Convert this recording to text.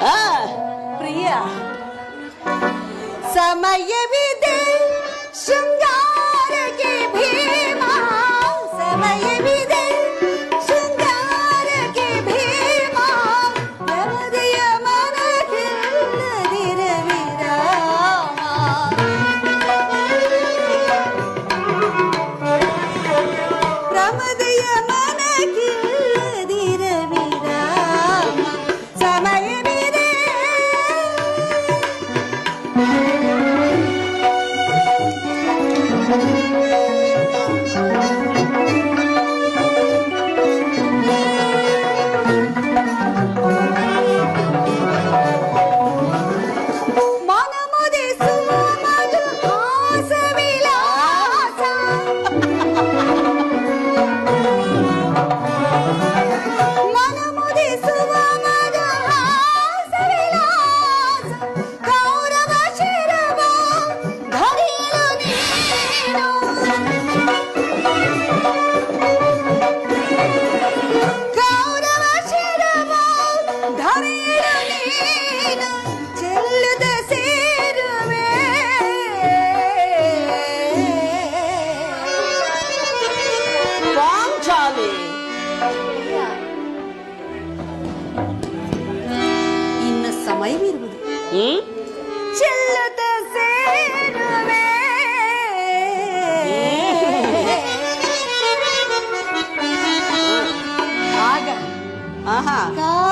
ah, pria. Sama Yemi deh, ಚೆಲ್ಲುತ್ತ ಸೇರುವೆ. ಆಗ. ಆಹಾ.